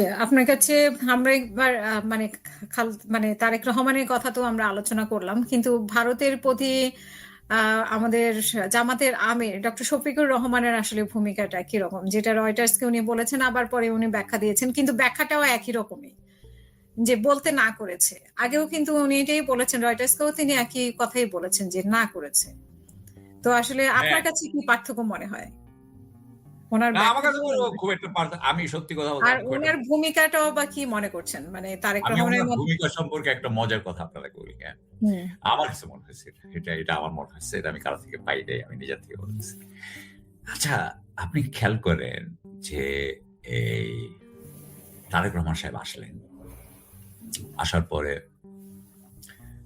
আপনার কাছে আমরা একবার মানে মানে তারেক রহমানের কথা তো আমরা আলোচনা করলাম। কিন্তু ভারতের প্রতি আমাদের জামাতের আমির ডক্টর শফিকুর রহমানের আসলে ভূমিকাটা কীরকম? যেটা রয়টার্স কে উনি বলেছেন আবার পরে উনি ব্যাখ্যা দিয়েছেন। কিন্তু ব্যাখ্যাটাও একই রকমই। যে বলতে না করেছে। আগেও কিন্তু উনি এটাই বলেছেন রয়টার্স কেও তিনি একই কথাই বলেছেন যে না করেছে। তো আসলে আপনার হ্যাঁ। কাছে কি পার্থক্য মনে হয়? আমার কাছে খুব একটা আমি সত্যি কথা বলতে আর উনার ভূমিকাটাও বা কি মনে করছেন? মানে তারেক রহমানের ভূমিকা সম্পর্কে একটা মজার কথা আপনাকে বলি, হ্যাঁ? আমার কাছে মনে হয়েছে এটা। এটা আমার মনে হয়েছে। এটা আমি কারও থেকে পাই নাই। আমি নিজের থেকে বলতেছি। আচ্ছা, আপনি খেয়াল করেন যে এই তারেক রহমান সাহেব আসলেন। আসার পরে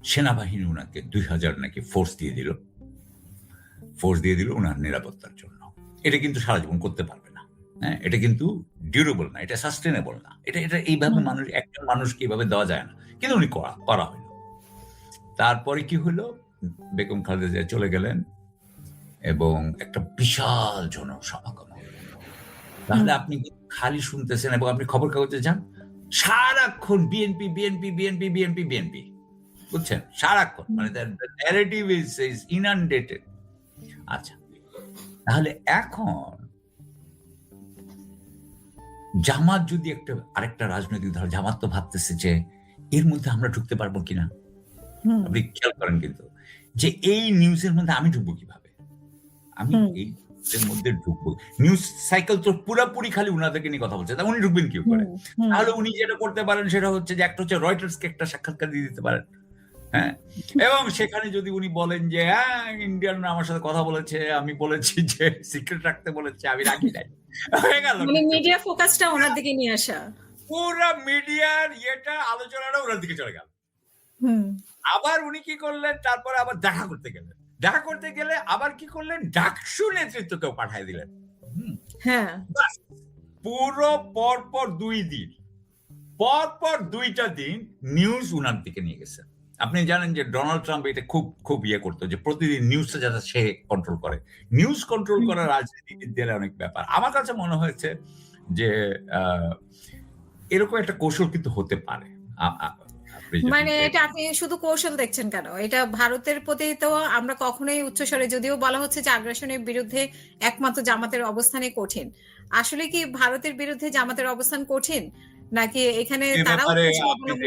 সেনাবাহিনী উনাকে ২০০০ নাকি ফোর্স দিয়ে দিল। ফোর্স দিয়ে দিল উনার নিরাপত্তার জন্য। এটা কিন্তু সারা জীবন করতে পারবে না। হ্যাঁ? এটা কিন্তু ডিউরেবল না। এটা সাস্টেইনেবল না। এটা এটা এইভাবে মানুষ একটা মানুষকে এভাবে দেওয়া যায় না। কিন্তু উনি করা করা হইল। তারপরে কি হলো? বেগম খালেদা জিয়া চলে গেলেন এবং একটা বিশাল জনসমাগম তাহলে আপনি খালি শুনতেছেন এবং আপনি খবর কাগজে যান, সারাক্ষণ BNP, BNP, BNP, BNP, BNP. বুঝছেন? সারাক্ষণ। মানে is আচ্ছা। তাহলে এখন জামাত যদি একটা আরেকটা রাজনৈতিক দল জামাত তো ভাবতেছে যে এর মধ্যে আমরা ঢুকতে পারব কিনা? আপনি খেয়াল করেন কিন্তু যে এই নিউজের মধ্যে আমি ঢুকবো কীভাবে? আমি। এই নিউজের মধ্যে ঢুকবো। নিউজ সাইকেল তো পুরাপুরি খালি উনাদেরকে নিয়ে কথা বলছে। তা উনি ঢুকবেন কি করে? তাহলে উনি যেটা করতে পারেন সেটা হচ্ছে যে একটা হচ্ছে রয়টার্সকে একটা সাক্ষাৎকার দিয়ে দিতে পারেন। হ্যাঁ? এবং সেখানে যদি উনি বলেন যে হ্যাঁ, ইন্ডিয়ানরা আমার সাথে কথা বলেছে, আমি বলেছি যে সিক্রেট রাখতে বলেছে, আমি রাখি নাই। হয়ে গেল মানে মিডিয়া ফোকাসটা ওনার দিকে নিয়ে আসা। পুরা মিডিয়ার ইয়েটা আলোচনাটা ওনার দিকে চলে গেল। আবার উনি কি করলেন? তারপরে আবার দেখা করতে গেলেন। দেখা করতে গেলে আবার কি করলেন? ডাকসু নেতৃত্বকেও পাঠায় দিলেন। হুম। হ্যাঁ। পুরো পরপর ২ দিন। পরপর ২ টা দিন নিউজ উনার দিকে নিয়ে গেছে। আপনি জানেন যে ডোনাল্ড ট্রাম্প এটা খুব, খুব ইয়ে করতো যে প্রতিদিন নিউজটা যাতে সে কন্ট্রোল করে। News control. করা রাজনীতিবিদদের অনেক ব্যাপার। আমার কাছে মনে হয়েছে যে এরকম একটা কৌশল কিন্তু হতে পারে। মানে এটা আপনি শুধু কৌশল দেখছেন কেন? এটা ভারতের প্রতি তো আমরা কখনোই উচ্চস্বরে যদিও বলা হচ্ছে যে আগ্রাসনের বিরুদ্ধে একমাত্র জামাতের অবস্থানই কঠিন। আসলে কি ভারতের বিরুদ্ধে জামাতের অবস্থান কঠিন? নাকি এখানে তারাও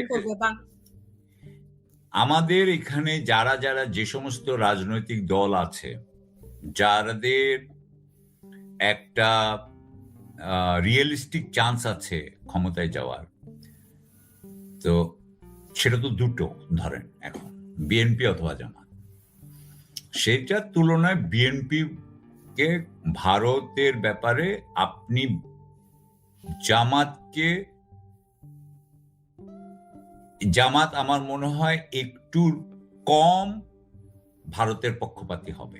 করবে বা আমাদের এখানে যারা, যারা যে সমস্ত রাজনৈতিক দল আছে, যাদের একটা রিয়েলিস্টিক চান্স আছে ক্ষমতায় যাওয়ার। তো সেটা তো দুটো ধরেন এখন। বিএনপি অথবা জামাত। সেটার তুলনায় বিএনপি কে ভারতের ব্যাপারে আপনি জামাতকে জামাত আমার মনে হয় একটু কম ভারতের পক্ষপাতী হবে।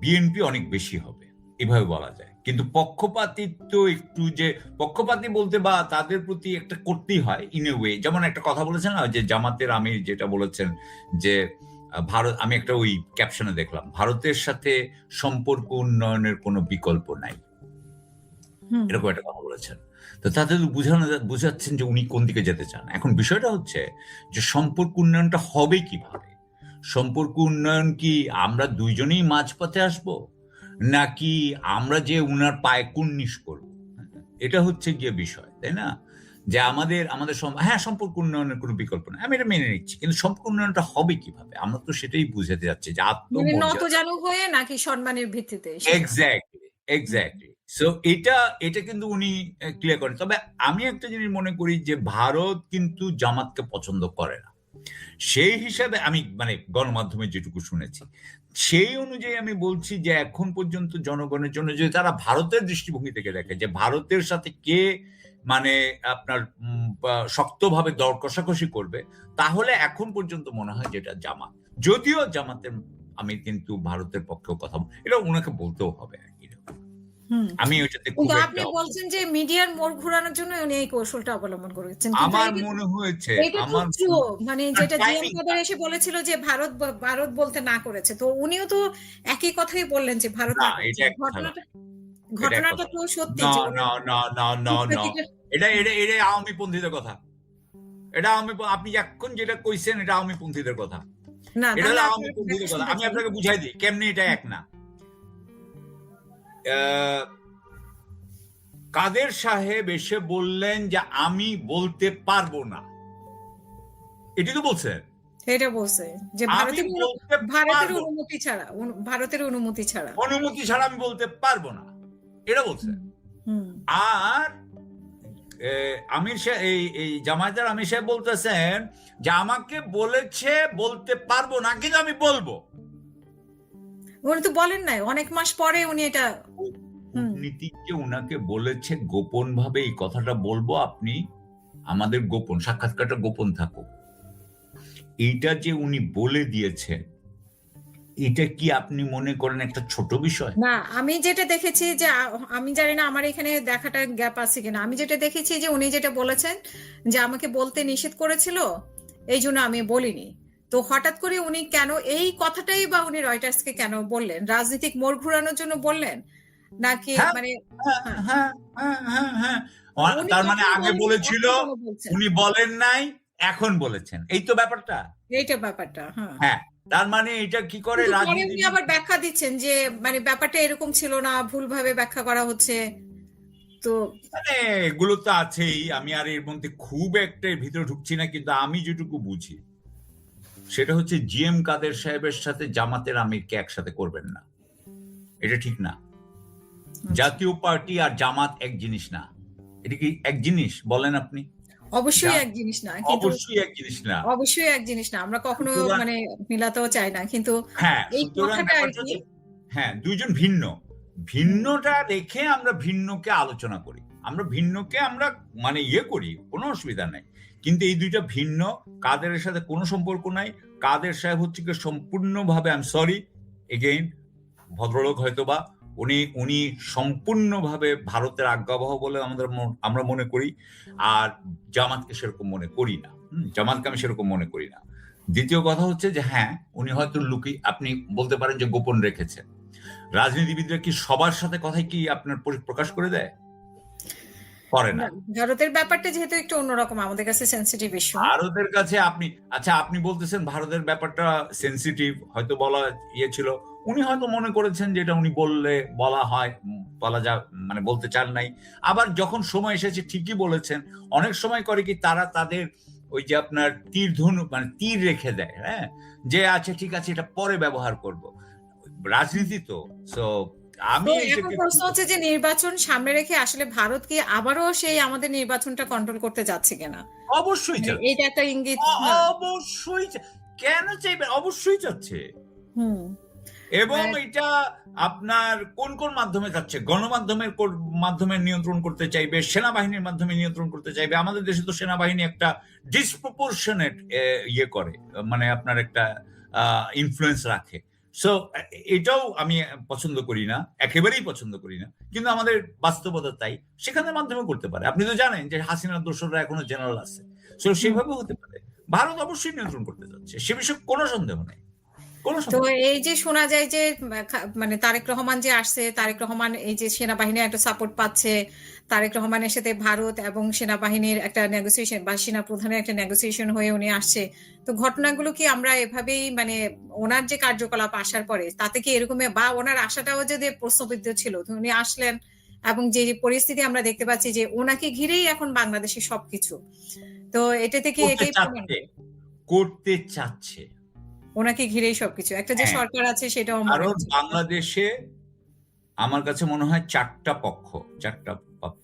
বিএনপি অনেক বেশি হবে। এভাবে বলা যায়। কিন্তু পক্ষপাতিত্ব একটু যে পক্ষপাতি বলতে বা তাদের প্রতি একটা করতেই হয় ইন এ ওয়ে। যেমন একটা কথা বলেছেন না যে জামাতের আমি যেটা বলেছেন যে ভারত আমি একটা ওই ক্যাপশনে দেখলাম। ভারতের সাথে সম্পর্ক উন্নয়নের কোনো বিকল্প নাই। এরকম একটা কথা বলেছেন। তো তাতে তো বুঝানো বুঝাচ্ছেন যে উনি কোন দিকে যেতে চান। এখন বিষয়টা হচ্ছে যে সম্পর্ক উন্নয়নটা হবে কীভাবে? সম্পর্ক উন্নয়ন কি আমরা ২ জনেই মাঝপথে আসব? নাকি আমরা যে উনার পায়ে কুর্নিশ করব? এটা হচ্ছে গিয়ে বিষয়, তাই না? যে আমাদের আমাদের হ্যাঁ, সম্পর্ক উন্নয়নের কোনো বিকল্প নাই। আমি এটা মেনে নিচ্ছি। কিন্তু সম্পর্ক উন্নয়নটা হবে কীভাবে? আমরা তো সেটাই বুঝাতে যাচ্ছি যে মানে হয়ে নাকি সম্মানের ভিত্তিতে হুম। এক্সাক্টলি। সো এটা এটা কিন্তু উনি ক্লিয়ার করেন। তবে আমি একটা জিনিস মনে করি যে ভারত কিন্তু জামাতকে পছন্দ করে না। সেই হিসাবে আমি মানে গণমাধ্যমে যেটুকু শুনেছি। সেই অনুযায়ী আমি বলছি যে এখন পর্যন্ত জনগণের জন্য যদি তারা ভারতের দৃষ্টিভঙ্গি থেকে দেখে যে ভারতের সাথে কে মানে আপনার শক্তভাবে দর কষাকষি করবে, তাহলে এখন পর্যন্ত মনে হয় যেটা জামাত। যদিও জামাতের আমি কিন্তু ভারতের পক্ষেও কথা এটা ওনাকে বলতেও হবে। আমি ওইটাতে খুব আপনি বলছেন যে মিডিয়ার মোড় ঘোরানোর জন্য উনি এই কৌশলটা অবলম্বন করেছেন। আমার মনে হয়েছে আমার মানে যেটা জিএম কাদের এসে বলেছিল যে ভারত ভারত বলতে না করেছে। তো উনিও তো একই কথাই বললেন যে ভারত। ঘটনাটা ঘটনাটা তো সত্যি না না না না না না। এটা এটা এটা আওয়ামী পন্থীদের কথা। এটা আওয়ামী আপনি এখন যেটা কইছেন এটা আওয়ামী পন্থীদের কথা। না এটা আওয়ামী পন্থীদের কথা। আমি আপনাকে বুঝাই দিই কেমনি এটা এক না? কাদের সাহেব এসে বললেন যে আমি বলতে পারব না? এটি তো বলছেন। এটা বলছে যে ভারতের অনুমতি ছাড়া ভারতের অনুমতি ছাড়া। অনুমতি ছাড়া আমি বলতে পারব না। এটা বলছে। আর আমির সাহেব এই এই জামায়াতের আমির সাহেব বলতেছেন যে আমাকে বলেছে বলতে পারব না কিন্তু আমি বলব। উনি তো বলেন নাই অনেক মাস পরে উনি এটা। উনাকে বলেছে গোপন ভাবে এই কথাটা বলব আপনি আমাদের গোপন সাক্ষাৎকারটা গোপন থাকুক। এইটা যে উনি বলে দিয়েছেন এটা কি আপনি মনে করেন একটা ছোট বিষয়? না আমি যেটা দেখেছি যে আমি জানি না আমার এখানে দেখাটা গ্যাপ আছে কিনা। আমি যেটা দেখেছি যে উনি যেটা বলেছেন যে আমাকে বলতে নিষেধ করেছিল এই জন্য আমি বলিনি। তো হঠাৎ করে উনি কেন এই কথাটাই বা উনি রয়টার্সকে কেন বললেন? রাজনৈতিক মোড় ঘুরানোর জন্য বললেন? নাকি হ্যাঁ, মানে হ্যাঁ হ্যাঁ। তার মানে আগে বলেছিল? উনি বলেন নাই এখন বলেছেন। এই তো ব্যাপারটা। এইটা ব্যাপারটা হ্যাঁ। তার মানে এটা কি করে উনি আবার ব্যাখ্যা দিচ্ছেন যে মানে ব্যাপারটা এরকম ছিল না ভুলভাবে ব্যাখ্যা করা হচ্ছে। তো মানে এগুলো তো আছেই আমি আর এর মধ্যে খুব একটা ভিতরে ঢুকছি না কিন্তু আমি যেটুকু বুঝি। সেটা হচ্ছে জিএম কাদের সাহেবের সাথে জামাতের আমিরকে একসাথে করবেন না। এটা ঠিক না। জাতীয় পার্টি আর জামাত এক জিনিস না। এটা কি এক জিনিস বলেন আপনি? অবশ্যই এক জিনিস না অবশ্যই এক জিনিস না। অবশ্যই এক জিনিস না। আমরা কখনো মানে মিলাতেও চাই না কিন্তু হ্যাঁ এই কথাটা। হ্যাঁ দুইজন ভিন্ন। ভিন্নটা রেখে আমরা ভিন্নকে আলোচনা করি। আমরা ভিন্নকে আমরা মানে ইয়ে করি কোনো অসুবিধা নাই। কিন্তু এই দুইটা ভিন্ন। কাদের সাথে কোনো সম্পর্ক নাই। কাদের সাহেব হচ্ছে কি সম্পূর্ণভাবে আই এম সরি এগেইন ভদ্রলোক হয়তো বা উনি উনি সম্পূর্ণভাবে ভারতের আজ্ঞাবহ বলে আমাদের আমরা মনে করি। আর জামাতকে সেরকম মনে করি না। জামাতকে আমি সেরকম মনে করি না। দ্বিতীয় কথা হচ্ছে যে হ্যাঁ উনি হয়তো লুকি, আপনি বলতে পারেন যে গোপন রেখেছেন। রাজনীতিবিদরা কি সবার সাথে কথাই কি আপনার প্রকাশ করে দেয়? করে না। ভারতের ব্যাপারটা যেহেতু একটু অন্যরকম আমাদের কাছে সেন্সিটিভ ইস্যু ভারতের কাছে আপনি আচ্ছা আপনি বলতেছেন ভারতের ব্যাপারটা সেনসিটিভ হয়তো বলা ইয়ে ছিল। উনি হয়তো মনে করেছেন যেটা উনি বললে বলা হয় বলা যা মানে বলতে চান নাই। আবার যখন সময় এসেছে ঠিকই বলেছেন অনেক সময় করে কি তারা তাদের ওই যে আপনার তীর ধনু মানে তীর রেখে দেয় হ্যাঁ? যে আচ্ছা ঠিক আছে এটা পরে ব্যবহার করব। রাজনীতি তো সো আমি এখন প্রশ্ন হচ্ছে যে নির্বাচন সামনে রেখে আসলে ভারত কি আবারও সেই আমাদের নির্বাচনটা কন্ট্রোল করতে যাচ্ছে কিনা? অবশ্যই এটা একটা ইঙ্গিত হ্যাঁ। অবশ্যই কেন চাইবে? অবশ্যই চাচ্ছে হুম। এবং হ্যাঁ। এটা আপনার কোন কোন মাধ্যমে যাচ্ছে? গণমাধ্যমের মাধ্যমে নিয়ন্ত্রণ করতে চাইবে? সেনাবাহিনীর মাধ্যমে নিয়ন্ত্রণ করতে চাইবে? আমাদের দেশে তো সেনাবাহিনী একটা ডিসপ্রপোর্শনেট ইয়ে করে। মানে আপনার একটা ইনফ্লুয়েন্স রাখে। সো এটাও আমি পছন্দ করি না একেবারেই পছন্দ করি না কিন্তু আমাদের বাস্তবতা তাই। সেখানের মাধ্যমে করতে পারে। আপনি তো জানেন যে হাসিনার দোষরা এখনও জেনারেল আছে। সো সেভাবে হতে পারে। ভারত অবশ্যই নিয়ন্ত্রণ করতে যাচ্ছে। সে বিষয়ে কোনো সন্দেহ নেই। তো এই যে শোনা যায় যে মানে তারেক রহমান যে আসছে তারেক রহমান এই যে সেনাবাহিনীর একটা সাপোর্ট পাচ্ছে তারেক রহমানের সাথে ভারত এবং সেনাবাহিনীর একটা নেগোসিয়েশন বা সেনা প্রধানের একটা নেগোসিয়েশন হয়ে উনি আসছে। তো ঘটনাগুলো কি আমরা এভাবেই মানে ওনার যে কার্যকলাপ আসার পরে তাতে কি এরকম বা ওনার আশাটাও যদি প্রশ্নবিদ্ধ ছিল উনি আসলেন এবং যে যে পরিস্থিতি আমরা দেখতে পাচ্ছি যে ওনাকে ঘিরেই এখন বাংলাদেশের সবকিছু। তো এটা থেকে এটাই করতে চাচ্ছে। ওনাকে ঘিরেই সবকিছু। একটা যে হ্যাঁ। সরকার আছে সেটাও কারণ বাংলাদেশে আমার কাছে মনে হয় চারটা পক্ষ চারটা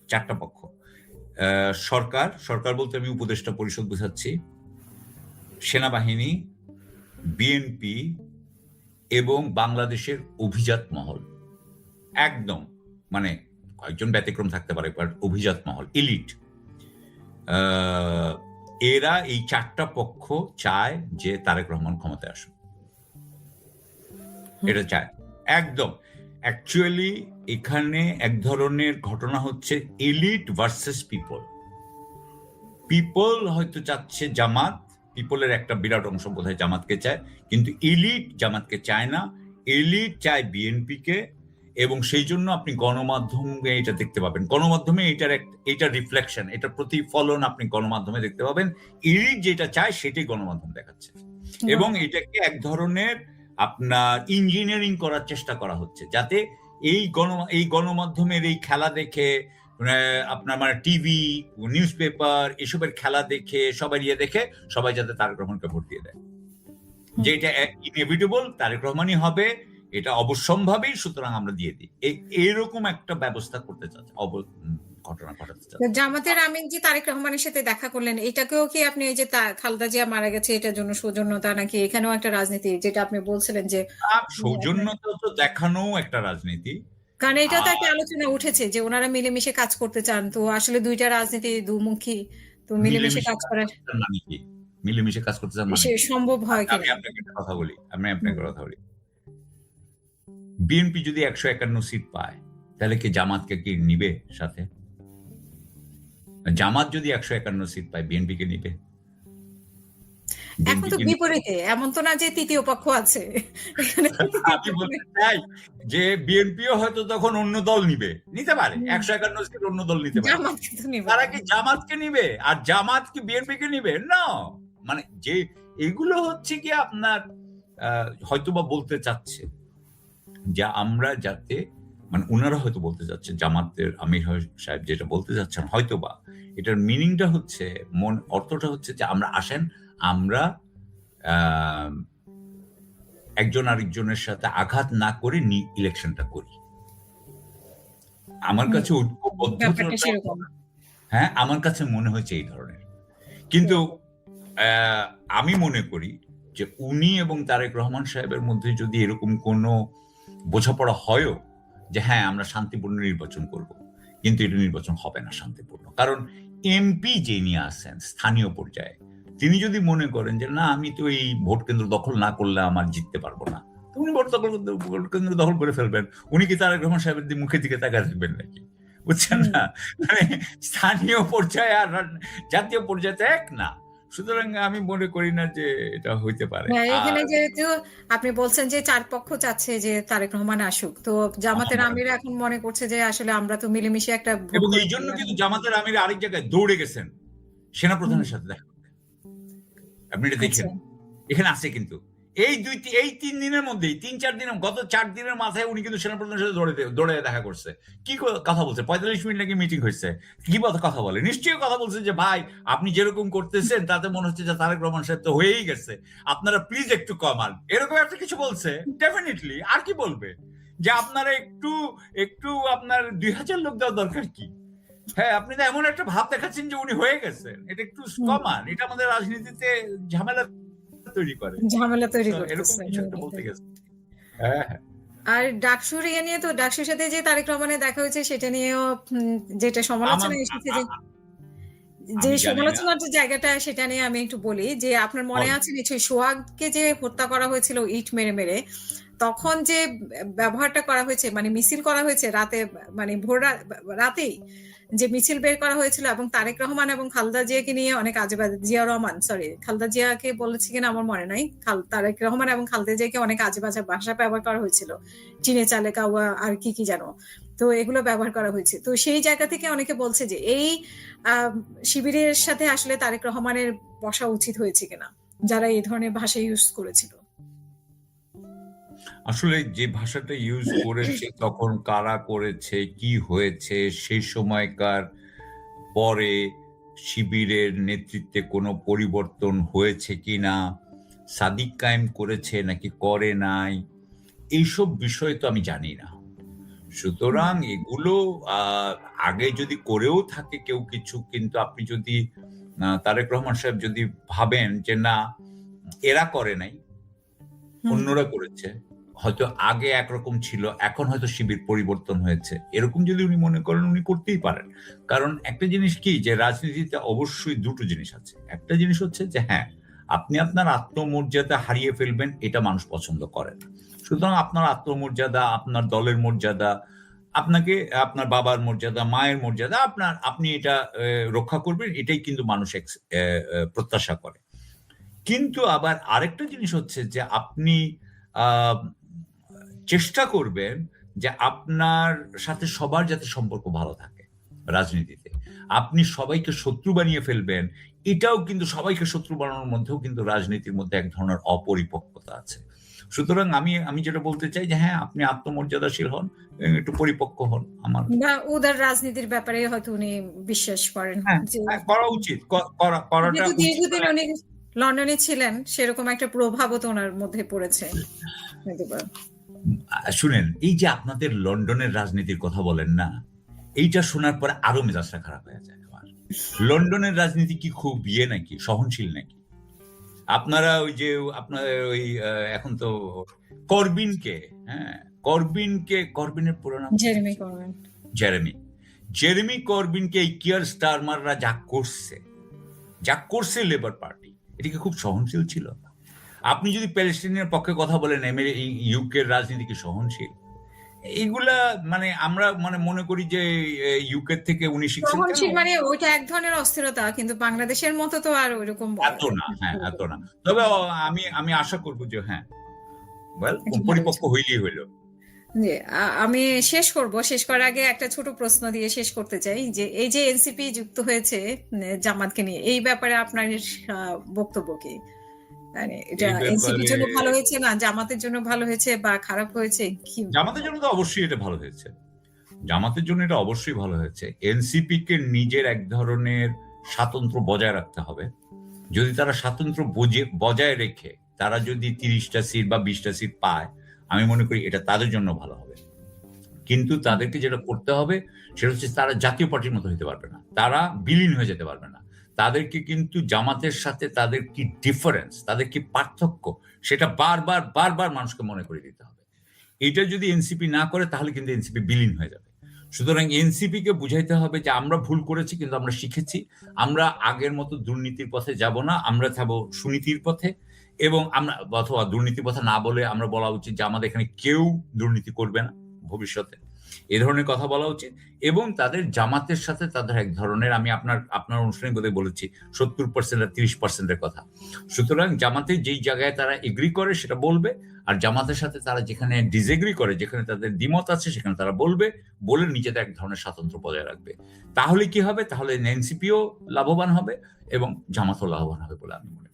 চারটা পক্ষ। সরকার সরকার বলতে আমি উপদেষ্টা পরিষদ বোঝাচ্ছি সেনাবাহিনী বিএনপি এবং বাংলাদেশের অভিজাত মহল। একদম মানে কয়েকজন ব্যতিক্রম থাকতে পারে অভিজাত মহল ইলিট এরা এই চারটা পক্ষ চায় যে তারেক রহমান ক্ষমতায় আসুক। এটা চায়। একদম। অ্যাকচুয়ালি এখানে এক ধরনের ঘটনা হচ্ছে এলিট ভার্সেস পিপল পিপল হয়তো চাচ্ছে জামাত পিপলের একটা বিরাট অংশ বোধহয় জামাতকে চায় কিন্তু এলিট জামাতকে চায় না। এলিট চায় বিএনপিকে এবং সেই জন্য আপনি গণমাধ্যমে এটা দেখতে পাবেন। গণমাধ্যমে এটার এক এটার রিফ্লেকশন এটার প্রতিফলন আপনি গণমাধ্যমে দেখতে পাবেন। ইলিট যেটা চায় সেটাই গণমাধ্যম দেখাচ্ছে। এবং এটাকে এক ধরনের আপনার ইঞ্জিনিয়ারিং করার চেষ্টা করা হচ্ছে যাতে এই গণ এই গণমাধ্যমের এই খেলা দেখে আপনার মানে টিভি নিউজ পেপার এসবের খেলা দেখে সবাই ইয়ে দেখে সবাই যাতে তারেক রহমানকে ভোট দিয়ে দেয়। যে এটা ইনএভিটেবল তারেক রহমানই হবে এটা অবশ্যম্ভাবী সুতরাং আমরা দিয়ে দিই। এরকম একটা ব্যবস্থা করতে চাচ্ছে ঘটনা ঘটাতে চাচ্ছে। জামাতের আমিন যে তারেক রহমানের সাথে দেখা করলেন। এটাকেও কি আপনি এই যে খালেদা জিয়া মারা গেছে এটার জন্য সৌজন্যতা নাকি এখানেও একটা রাজনীতি যেটা আপনি বলছিলেন যে সৌজন্যতা তো দেখানো একটা রাজনীতি। কারণ এটা তো একটা আলোচনা উঠেছে যে ওনারা মিলেমিশে কাজ করতে চান। তো আসলে দুইটা রাজনীতি দুমুখী তো মিলেমিশে কাজ করা তার মানে মিলেমিশে কাজ করতে চান মানে? সম্ভব হয় আমি আপনাকে কথা বলি আমি আপনাকে কথা বলি। বিএনপি যদি একশো একান্ন সিট পায় তাহলে কি জামাতকে কি নিবে সাথে? জামাত যদি একশো একান্ন সিট পায় বিএনপি কে নিবে? এখন তো? বিপরীতে এমন তো না যে তৃতীয় পক্ষ আছে। আমি বলতে চাই যে বিএনপিও হয়তো তখন অন্য দল নিবে। নিতে পারে একশো একান্ন সিট অন্য দল নিতে পারে। তারা কি জামাতকে নিবে? আর জামাত কি বিএনপি কে নিবে? না। মানে যে এগুলো হচ্ছে কি আপনার আহ, হয়তোবা বলতে চাচ্ছে। যে আমরা যাতে মানে ওনারা হয়তো বলতে চাচ্ছে জামাতের আমির সাহেব যেটা বলতে চাচ্ছেন হয়তোবা। এটার মিনিংটা হচ্ছে মন অর্থটা হচ্ছে যে আমরা আসেন আমরা একজন আরেকজনের সাথে আঘাত না করে ইলেকশনটা করি। আমার কাছে হ্যাঁ আমার কাছে মনে হয়েছে এই ধরনের। কিন্তু আহ, আমি মনে করি যে উনি এবং তারেক রহমান সাহেবের মধ্যে যদি এরকম কোনো বোঝাপড়া হয়ও যে হ্যাঁ আমরা শান্তিপূর্ণ নির্বাচন করব। কিন্তু এটা নির্বাচন হবে না শান্তিপূর্ণ। কারণ এমপি যে নিয়ে আসেন স্থানীয় পর্যায়ে তিনি যদি মনে করেন যে না আমি তো এই ভোট কেন্দ্র দখল না করলে আমার জিততে পারব না। উনি ভোট দখল ভোট কেন্দ্র দখল করে ফেলবেন। উনি কি তারেক রহমান সাহেবের দিকে মুখের দিকে তাকায় থাকবেন নাকি? বুঝছেন না? মানে স্থানীয় পর্যায়ে আর জাতীয় পর্যায়ে এক না। সুতরাং আমি মনে করি না যে এটা হইতে পারে। হ্যাঁ, এখানে যেহেতু আপনি বলছেন যে চার পক্ষ চাচ্ছে যে তারেক রহমান আসুক তো জামাতের আমার- এখন মনে করছে যে আসলে আমরা তো মিলেমিশে একটা এবং এই জন্য কিন্তু জামাতের আমির আরেক জায়গায় দৌড়ে গেছেন সেনাপ্রধানের সাথে দেখা আপনি এটা দেখেন? আচ্ছা। এখানে আছে কিন্তু। এই দুই এই তিন দিনের মধ্যেই, তিন, চার দিনের, গত চার দিনের মাথায় উনি কিন্তু সেনাপ্রধানের সাথে দৌড়ে দৌড়ে দেখা করছে। কি কথা বলছে? পঁয়তাল্লিশ মিনিট নাকি মিটিং হয়েছে? কি কথা বলে? নিশ্চয়ই কথা বলছে যে, ভাই, আপনি যেরকম করতেছেন, তাতে মনে হচ্ছে যে, তারেক রহমান সাহেব তো হয়েই গেছে। আপনারা প্লিজ একটু কমান। এরকম একটা কিছু বলছে। ডেফিনেটলি আর কি বলবে? যে, আপনারা একটু একটু আপনার দুই হাজার লোক দেওয়া দরকার কি? হ্যাঁ আপনি তো এমন একটা ভাব দেখাচ্ছেন যে, উনি হয়ে গেছেন। এটা একটু কমান। এটা আমাদের রাজনীতিতে ঝামেলা তৈরি করে। ঝামেলা তৈরি তো এরকম কিছু একটা বলতে গেছে। হ্যাঁ হ্যাঁ। আর ডাকসুর ইয়ে নিয়ে তো ডাকসুর সাথে যে তারেক রহমানের দেখা হয়েছে সেটা নিয়েও যেটা সমালোচনা এসেছে যে যে সমালোচনার যে জায়গাটা সেটা নিয়ে আমি একটু বলি যে আপনার মনে আছে নিশ্চয়ই সোহাগকে যে হত্যা করা হয়েছিল ইট মেরে মেরে তখন যে ব্যবহারটা করা হয়েছে মানে মিছিল করা হয়েছে রাতে মানে ভোর রাতেই যে মিছিল বের করা হয়েছিল এবং তারেক রহমান এবং খালদা জিয়াকে নিয়ে অনেক আজে বাজে, জিয়া রহমান সরি খালদা জিয়াকে বলেছি কিনা আমার মনে নাই। তারেক রহমান এবং খালদা জিয়াকে অনেক আজে বাজে ভাষা ব্যবহার করা হয়েছিল। চিনে চালে কাওয়া আর কি কি জানো তো এগুলো ব্যবহার করা হয়েছে। তো সেই জায়গা থেকে অনেকে বলছে যে এই শিবিরের সাথে আসলে তারেক রহমানের বসা উচিত হয়েছে কিনা, যারা এই ধরনের ভাষা ইউজ করেছিল। আসলে যে ভাষাটা ইউজ করেছে তখন কারা করেছে কি হয়েছে সেই সময়কার পরে শিবিরের নেতৃত্বে কোনো পরিবর্তন হয়েছে কি না সাদিক কায়েম করেছে নাকি করে নাই এইসব বিষয় তো আমি জানি না। সুতরাং এগুলো আহ, আগে যদি করেও থাকে কেউ কিছু কিন্তু আপনি যদি তারেক রহমান সাহেব যদি ভাবেন যে না এরা করে নাই অন্যরা করেছে হয়তো আগে একরকম ছিল, এখন হয়তো শিবির পরিবর্তন হয়েছে। এরকম যদি উনি মনে করেন, উনি করতেই পারেন। কারণ একটা জিনিস কি, যে রাজনীতিতে অবশ্যই দুটো জিনিস আছে। একটা জিনিস হচ্ছে যে হ্যাঁ আপনি আপনার আত্মমর্যাদা হারিয়ে ফেলবেন, এটা মানুষ পছন্দ করে সুতরাং আপনার আত্মমর্যাদা, আপনার দলের মর্যাদা, আপনাকে, আপনার বাবার মর্যাদা, মায়ের মর্যাদা, আপনার, আপনি এটা রক্ষা করবেন, এটাই কিন্তু মানুষ প্রত্যাশা করে। কিন্তু আবার আরেকটা জিনিস হচ্ছে যে, আপনি চেষ্টা করবেন যে আপনার সাথে সবার যাতে সম্পর্ক ভালো থাকে রাজনীতিতে। আপনি সবাইকে শত্রু বানিয়ে ফেলবেন এটাও কিন্তু সবাইকে শত্রু বানানোর মধ্যেও কিন্তু রাজনীতির মধ্যে এক ধরনের অপরিপক্কতা আছে। সুতরাং আমি আমি যেটা বলতে চাই যে হ্যাঁ আপনি আত্মমর্যাদাশীল হন একটু পরিপক্ক হন আমার। বা উদার রাজনীতির ব্যাপারে হয়তো উনি বিশ্বাস করেন হ্যাঁ, হ্যাঁ, করা উচিত। করা করাটা দীর্ঘদিন উনি লন্ডনে ছিলেন সেরকম একটা প্রভাবও তো ওনার মধ্যে পড়েছে। শুনেন এই যে আপনাদের লন্ডনের রাজনীতির কথা বলেন না এইটা শোনার পরে আরও মেজাজটা খারাপ হয়ে যায় আমার। লন্ডনের রাজনীতি কি খুব ইয়ে নাকি সহনশীল নাকি? আপনারা ওই যে আপনার ওই এখন তো করবিনকে হ্যাঁ করবিনকে করবিনের পুরো নাম জেরেমি করবেন। জেরেমি। জেরেমি করবিনকে এই কিয়ার স্টারমাররা যা করছে যা করছে লেবার পার্টি এটা কি খুব সহনশীল ছিল? আপনি যদি প্যালেস্টিনের পক্ষে কথা বলেন এমএ ইউকের রাজনীতি কি সহনশীল। এইগুলা মানে আমরা মানে মনে করি যে ইউকে থেকে উনি শিখছেন মানে ওইটা এক ধরনের অস্থিরতা কিন্তু বাংলাদেশের মতো তো আর ওইরকম এত না হ্যাঁ এত না। তবে আমি আমি আশা করব যে হ্যাঁ। ওয়েল পরিপক্ক হইলেই হইল। আমি শেষ করব। শেষ করার আগে একটা ছোট প্রশ্ন দিয়ে শেষ করতে চাই যে এই যে এনসিপি যুক্ত হয়েছে জামাতকে নিয়ে এই ব্যাপারে আপনার বক্তব্য কি? মানে এটা এনসিপির জন্য ভালো হয়েছে না? জামাতের জন্য ভালো হয়েছে বা খারাপ হয়েছে? কি জামাতের জন্য তো অবশ্যই এটা ভালো হয়েছে। জামাতের জন্য এটা অবশ্যই ভালো হয়েছে। এনসিপি কে নিজের এক ধরনের স্বাতন্ত্র্য বজায় রাখতে হবে। যদি তারা স্বাতন্ত্র্য বজায় রেখে তারা যদি তিরিশটা সিট বা বিশটা সিট পায় আমি মনে করি এটা তাদের জন্য ভালো হবে। কিন্তু তাদেরকে যেটা করতে হবে সেটা হচ্ছে তারা জাতীয় পার্টির মতো হতে পারবে না। তারা বিলীন হয়ে যেতে পারবে না। তাদেরকে কিন্তু জামাতের সাথে তাদের কি ডিফারেন্স তাদের কি পার্থক্য, সেটা বারবার বারবার মানুষকে মনে করে দিতে হবে। এটা যদি এনসিপি না করে, তাহলে কিন্তু এনসিপি বিলীন হয়ে যাবে। সুতরাং এনসিপি কে বুঝাইতে হবে যে আমরা ভুল করেছি, কিন্তু আমরা শিখেছি। আমরা আগের মতো দুর্নীতির পথে যাব না, আমরা থাকব সুনীতির পথে এবং আমরা, অথবা দুর্নীতির পথে না বলে আমরা বলা উচিত যে আমাদের এখানে কেউ দুর্নীতি করবে না ভবিষ্যতে। এ ধরনের কথা বলা উচিত এবং তাদের জামাতের সাথে তাদের এক ধরনের আমি আপনার আপনার অনুষ্ঠানে বোধহয় বলেছি, সত্তর পার্সেন্ট আর তিরিশ পার্সেন্টের কথা। সুতরাং জামাতের যেই জায়গায় তারা এগ্রি করে সেটা বলবে, আর জামাতের সাথে তারা যেখানে ডিসএগ্রি করে, যেখানে তাদের দ্বিমত আছে সেখানে তারা বলবে, বলে নিজেদের এক ধরনের স্বাতন্ত্র্য বজায় রাখবে। তাহলে কি হবে? তাহলে এনসিপিও লাভবান হবে এবং জামাতও লাভবান হবে বলে আমি মনে